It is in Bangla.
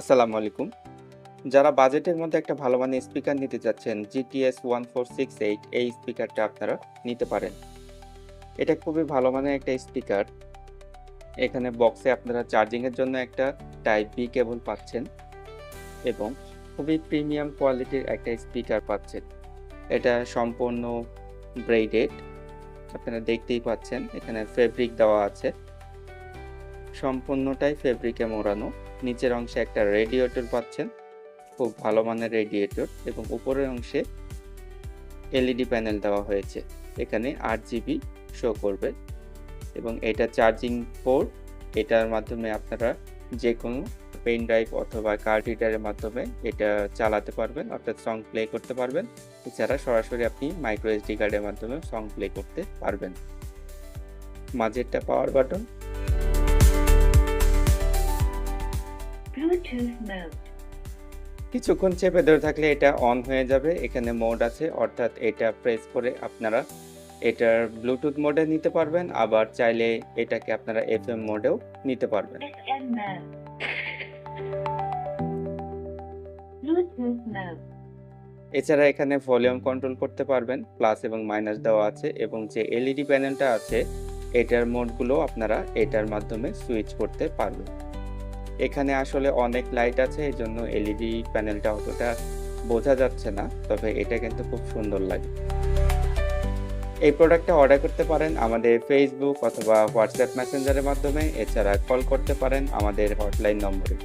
আসসালামু আলাইকুম। যারা বাজেটের মধ্যে একটা ভালো মানের স্পিকার নিতে চাচ্ছেন GTS one four six eight এই স্পিকারটা আপনারা নিতে পারেন। এটা খুবই ভালো মানের একটা স্পিকার। এখানে বক্সে আপনারা চার্জিংয়ের জন্য একটা টাইপ বি কেবল পাচ্ছেন এবং খুবই প্রিমিয়াম কোয়ালিটির একটা স্পিকার পাচ্ছেন। এটা সম্পূর্ণ ব্রেডেড আপনারা দেখতেই পাচ্ছেন, এখানে ফেব্রিক দেওয়া আছে। সম্পূর্ণটাই ফেব্রিকে মোড়ানো। নিচের অংশে একটা রেডিয়েটর পাচ্ছেন। খুব ভালো মানের রেডিয়েটর এবং উপরের অংশে এলইডি প্যানেল দেওয়া হয়েছে। এখানে আট জিবি শো করবে এবং এটা চার্জিং পোর্ট এটার মাধ্যমে আপনারা যে কোনো পেন ড্রাইভ অথবা কার্ড রিডারের মাধ্যমে এটা চালাতে পারবেন, অর্থাৎ সং প্লে করতে পারবেন। এছাড়া সরাসরি আপনি মাইক্রো এসডি কার্ডের মাধ্যমে সং প্লে করতে পারবেন। মাঝেরটা পাওয়ার বাটন Bluetooth mode. কিছুক্ষণ চেপে ধরে থাকলে এটা অন হয়ে যাবে। এখানে মোড আছে অর্থাৎ এটা প্রেস করে আপনারা এটার ব্লুটুথ মোডে নিতে পারবেন। আবার চাইলে এটাকে আপনারা এফএম মোডেও নিতে পারবেন. এছাড়া এখানে ভলিউম কন্ট্রোল করতে পারবেন প্লাস এবং মাইনাস দেওয়া আছে এবং যে এলইডি প্যানেলটা আছে এটার মোডগুলো আপনারা এটার মাধ্যমে সুইচ করতে পারবেন। এখানে আসলে অনেক লাইট আছে এই জন্য এলইডি প্যানেলটা অতটা বোঝা যাচ্ছে না, তবে এটা কিন্তু খুব সুন্দর লাগে এই প্রোডাক্টটা অর্ডার করতে পারেন আমাদের ফেসবুক অথবা হোয়াটসঅ্যাপ মেসেঞ্জারের মাধ্যমে, এছাড়া কল করতে পারেন আমাদের হটলাইন নম্বরে।